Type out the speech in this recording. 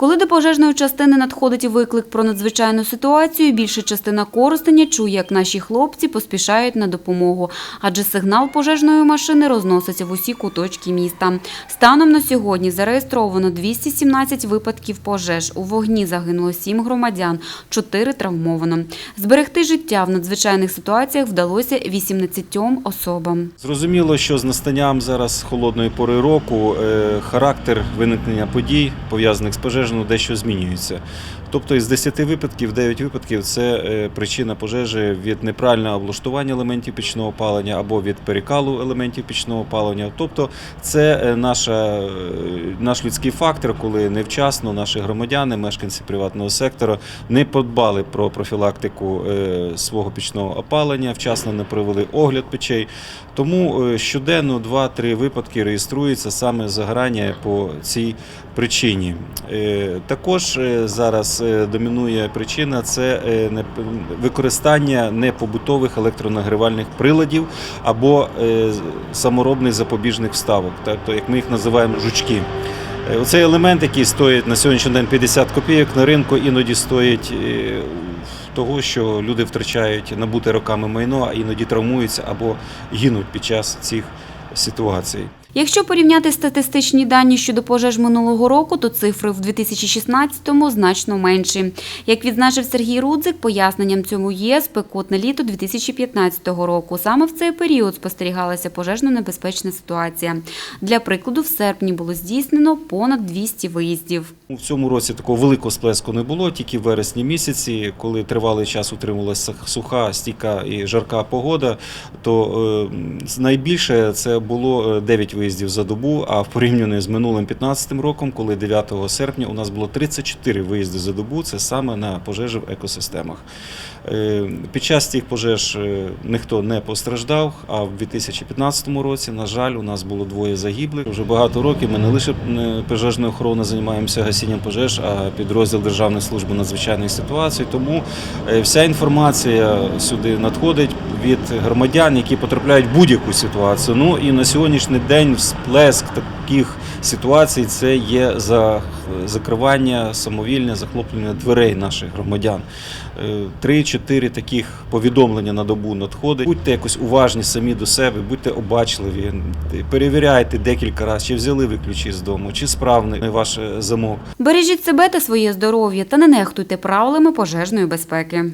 Коли до пожежної частини надходить виклик про надзвичайну ситуацію, більша частина Коростеня чує, як наші хлопці поспішають на допомогу, адже сигнал пожежної машини розноситься в усі куточки міста. Станом на сьогодні зареєстровано 217 випадків пожеж. У вогні загинуло 7 громадян, 4 травмовано. Зберегти життя в надзвичайних ситуаціях вдалося 18 особам. Зрозуміло, що з настанням зараз холодної пори року е, характер виникнення подій, пов'язаних з пожежею, дещо змінюється. Тобто із 10 випадків, 9 випадків це е, причина пожежі від неправильного облаштування елементів пічного опалення або від перекалу елементів пічного опалення. Тобто це е, наша, е, наш людський фактор, коли невчасно наші громадяни, мешканці приватного сектора не подбали про профілактику свого пічного опалення, вчасно не провели огляд печей. Тому щоденно 2-3 випадки реєструються саме загорання по цій причині. Також е, зараз е, домінує причина це е, використання непобутових електронагрівальних приладів або саморобних запобіжних вставок, тобто як ми їх називаємо жучки. Оцей елемент, який стоїть на сьогоднішній день 50 копійок на ринку, іноді стоїть того, що люди втрачають набуте роками майно, а іноді травмуються або гинуть під час цих ситуацій. Якщо порівняти статистичні дані щодо пожеж минулого року, то цифри в 2016-му значно менші. Як відзначив Сергій Рудзик, поясненням цьому є спекотне літо 2015 року. Саме в цей період спостерігалася пожежно-небезпечна ситуація. Для прикладу, в серпні було здійснено понад 200 виїздів. У цьому році такого великого сплеску не було, тільки в вересні місяці, коли тривалий час утримувалася суха, стійка і жарка погода, то е, найбільше це було е, 9 виїздів за добу, а в порівнянні з минулим 15-м роком, коли 9 серпня у нас було 34 виїзди за добу, це саме на пожежі в екосистемах. Е, Під час цих пожеж е, ніхто не постраждав, а в 2015 році, на жаль, у нас було двоє загиблих. Вже багато років ми не лише пожежною охороною займаємося гасінням пожеж, а підрозділ Державної служби надзвичайних ситуацій. Тому е, вся інформація сюди надходить від громадян, які потрапляють в будь-яку ситуацію. Ну і на сьогоднішній день всплеск таких ситуацій це є за закривання самовільне захоплення дверей наших громадян. Е, Три-чотири таких повідомлення на добу надходить. Будьте якось уважні самі до себе, будьте обачливі, перевіряйте декілька разів, чи взяли ви ключі з дому, чи справний ваш замок. Бережіть себе та своє здоров'я та не нехтуйте правилами пожежної безпеки.